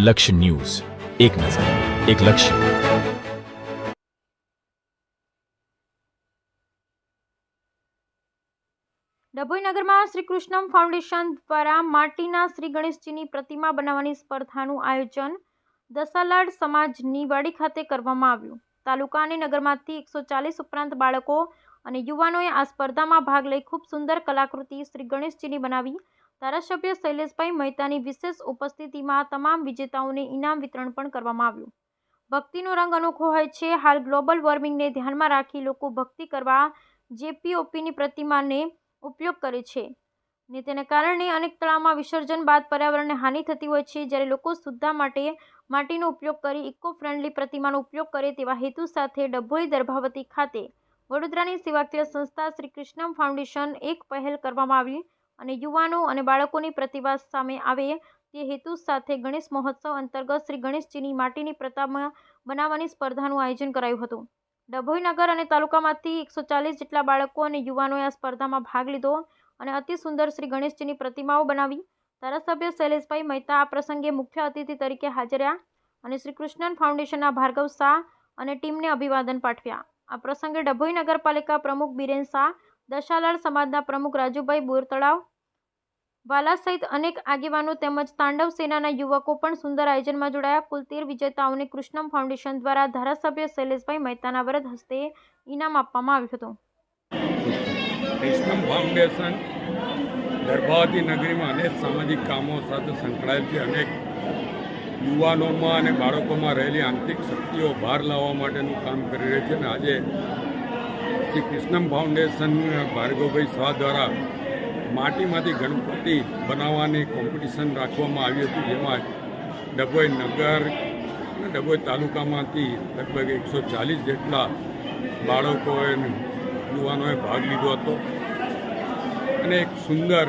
લક્ષ્ય ન્યૂઝ. એક નજર, એક લક્ષ્ય. ડભોઈ નગરમાં શ્રી કૃષ્ણમ ફાઉન્ડેશન દ્વારા માટીના શ્રી ગણેશજીની પ્રતિમા બનાવવાની સ્પર્ધાનું આયોજન દસાલાડ સમાજની વાડી ખાતે કરવામાં આવ્યું. તાલુકા અને નગરમાંથી એકસો ચાલીસ ઉપરાંત બાળકો અને યુવાનોએ આ સ્પર્ધામાં ભાગ લઈ ખૂબ સુંદર કલાકૃતિ શ્રી ગણેશજીની બનાવી ધારાસભ્ય શૈલેષભાઈ મહેતાની વિશેષ ઉપસ્થિતિમાં તમામ વિજેતાઓને ઇનામ વિતરણ પણ કરવામાં આવ્યું. ભક્તિનો રંગ અનોખો હોય છે. હાલ ગ્લોબલ વોર્મિંગને ધ્યાનમાં રાખી લોકો ભક્તિ કરવા જેપીઓપીની પ્રતિમાને ઉપયોગ કરે છે ને તેને કારણે અનેક તળાવમાં વિસર્જન બાદ પર્યાવરણને હાનિ થતી હોય છે. જ્યારે લોકો શુદ્ધા માટે માટીનો ઉપયોગ કરી ઇકો ફ્રેન્ડલી પ્રતિમાનો ઉપયોગ કરે તેવા હેતુ સાથે ડભોઈ દર્ભાવતી ખાતે વડોદરાની સેવાકીય સંસ્થા શ્રી કૃષ્ણમ ફાઉન્ડેશન એક પહેલ કરવામાં આવી અને યુવાનો અને બાળકોની પ્રતિભા સામે આવે તે હેતુ સાથે ગણેશ મહોત્સવ અંતર્ગત શ્રી ગણેશજીની માટીની પ્રતિમા બનાવવાની સ્પર્ધાનું આયોજન કરાયું હતું. ડભોઈ નગર અને તાલુકામાંથી એકસો ચાલીસ જેટલા બાળકો અને યુવાનોએ આ સ્પર્ધામાં ભાગ લીધો અને અતિ સુંદર શ્રી ગણેશજીની પ્રતિમાઓ બનાવી. ધારાસભ્ય શૈલેષભાઈ મહેતા આ પ્રસંગે મુખ્ય અતિથિ તરીકે હાજર રહ્યા અને શ્રી કૃષ્ણન ફાઉન્ડેશનના ભાર્ગવ શાહ અને ટીમને અભિવાદન પાઠવ્યા. આ પ્રસંગે ડભોઈ નગરપાલિકા પ્રમુખ બિરેન શાહ દશાલાડ સમાજના પ્રમુખ રાજુભાઈ બોરતળાવ, વાલા સહિત અનેક આગેવાનો તેમજ તાંડવ સેનાના યુવકો પણ સુંદર આયોજનમાં જોડાયા. કુલ તેર વિજેતાઓને કૃષ્ણમ ફાઉન્ડેશન દ્વારા ધારાસભ્ય શૈલેષભાઈ મહેતાના વરદ હસ્તે ઇનામ આપવામાં આવ્યું હતું. કૃષ્ણમ ફાઉન્ડેશન ગર્ભાવતી નગરીમાં અનેક સામાજિક કામો સાથે સંકળાયેલ છે. અનેક યુવાનોમાં અને બાળકોમાં રહેલી આંતરિક શક્તિઓ બહાર લાવવા માટેનું કામ કરી રહી છે અને આજે શ્રી કૃષ્ણમ ફાઉન્ડેશન, ભાર્ગવભાઈ શાહ દ્વારા માટીમાંથી ગણપતિ બનાવવાની કોમ્પિટિશન રાખવામાં આવી હતી, જેમાં ડભોઈ નગર અને ડભોઈ તાલુકામાંથી લગભગ એકસો ચાલીસ જેટલા બાળકોએ યુવાનોએ ભાગ લીધો હતો. અને એક સુંદર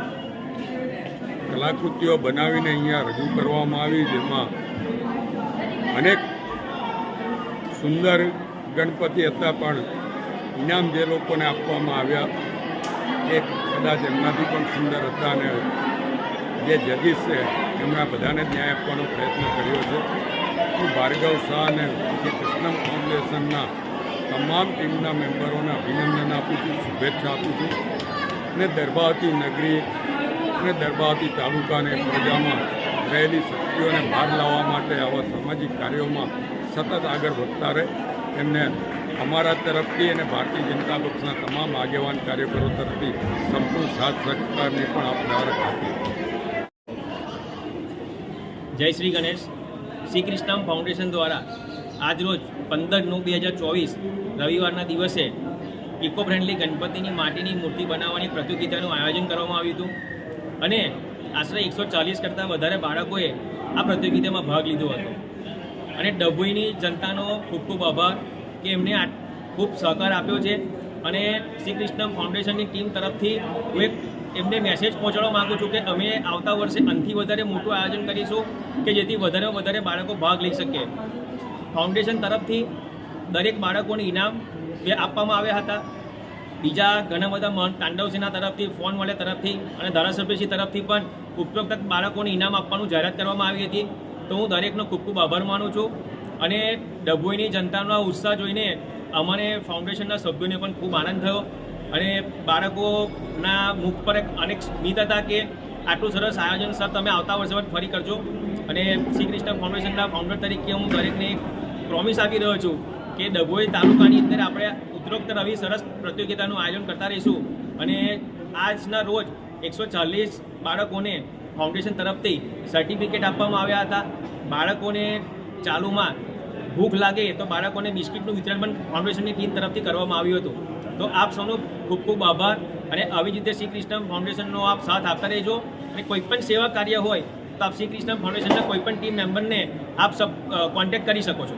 કલાકૃતિઓ બનાવીને અહીંયા રજૂ કરવામાં આવી, જેમાં અનેક સુંદર ગણપતિ હતા, પણ ઇનામ જે લોકોને આપવામાં આવ્યા, એ કદાચ એમનાથી પણ સુંદર હતા અને જે જજીસ છે, એમના બધાને ન્યાય આપવાનો પ્રયત્ન કર્યો છે. હું ભાર્ગવ શાહ અને કૃષ્ણમ ફાઉન્ડેશનના તમામ ટીમના મેમ્બરોને અભિનંદન આપું છું, શુભેચ્છા આપું છું. અને દરબાવતી નગરી અને દરબાવતી તાલુકાને પ્રજામાં રહેલી શક્તિઓને બહાર લાવવા માટે આવા સામાજિક કાર્યોમાં સતત આગળ વધતા રહે. એમને અમારા તરફથી અને ભારતીય જનતા પક્ષના તમામ આગેવાન કાર્યકરો તરફથી સંપૂર્ણ સાથ સહકારની પણ આપણે આપીએ જય શ્રી ગણેશ. શ્રી કૃષ્ણમ ફાઉન્ડેશન દ્વારા આજરોજ પંદર નવ બે હજાર ચોવીસ રવિવારના દિવસે ઇકો ફ્રેન્ડલી ગણપતિની માટીની મૂર્તિ બનાવવાની પ્રતિયોગિતાનું આયોજન કરવામાં આવ્યું હતું અને આશરે એકસો ચાલીસ કરતાં વધારે બાળકોએ આ પ્રતિયોગિતામાં ભાગ લીધો હતો. અને ડભોઈની જનતાનો ખૂબ ખૂબ આભાર. કે એમને આ ખૂબ સહકાર આપ્યો છે અને શ્રી કૃષ્ણ ફાઉન્ડેશનની ટીમ તરફથી હું એક એમને મેસેજ પહોંચાડવા માગું છું કે અમે આવતા વર્ષે અનથી વધારે મોટું આયોજન કરીશું કે જેથી વધારે વધારે બાળકો ભાગ લઈ શકે. ફાઉન્ડેશન તરફથી દરેક બાળકોને ઇનામ બે આપવામાં આવ્યા હતા. બીજા ઘણા બધા મન તાંડવ તરફથી, ફોન વાળા તરફથી અને ધારાસભ્યશ્રી તરફથી પણ ઉપરોક્ત બાળકોને ઇનામ આપવાનું જાહેરાત કરવામાં આવી હતી. તો હું દરેકનો ખૂબ ખૂબ આભાર માનું છું. અને ડભોઈની જનતાનો ઉત્સાહ જોઈને અમને ફાઉન્ડેશનના સભ્યોને પણ ખૂબ આનંદ થયો. અને બાળકોના મુખ પર એક અનેક સ્મિત હતા કે આટલું સરસ આયોજન, સર, તમે આવતા વર્ષે પણ ફરી કરજો. અને શ્રી કૃષ્ણ ફાઉન્ડેશનના ફાઉન્ડર તરીકે હું દરેકને પ્રોમિસ આપી રહ્યો છું કે ડભોઈ તાલુકાની અંદર આપણે ઉત્તરોક્ત રવિ સરસ પ્રતિયોગિતાનું આયોજન કરતા રહીશું. અને આજના રોજ એકસો ચાલીસ બાળકોને ફાઉન્ડેશન તરફથી સર્ટિફિકેટ આપવામાં આવ્યા હતા. બાળકોને ચાલુમાં ભૂખ લાગે તો બાળકોને બિસ્કિટનું વિતરણ પણ ફાઉન્ડેશનની ટીમ તરફથી કરવામાં આવ્યું હતું. તો આપ સૌનો ખૂબ ખૂબ આભાર અને આવી જ રીતે શ્રી કૃષ્ણ ફાઉન્ડેશનનો આપ સાથ આપતા રહેજો અને કોઈ પણ સેવા કાર્ય હોય તો આપ શ્રી કૃષ્ણ ફાઉન્ડેશનના કોઈ પણ ટીમ મેમ્બરને આપ સબ કોન્ટેક્ટ કરી શકો છો.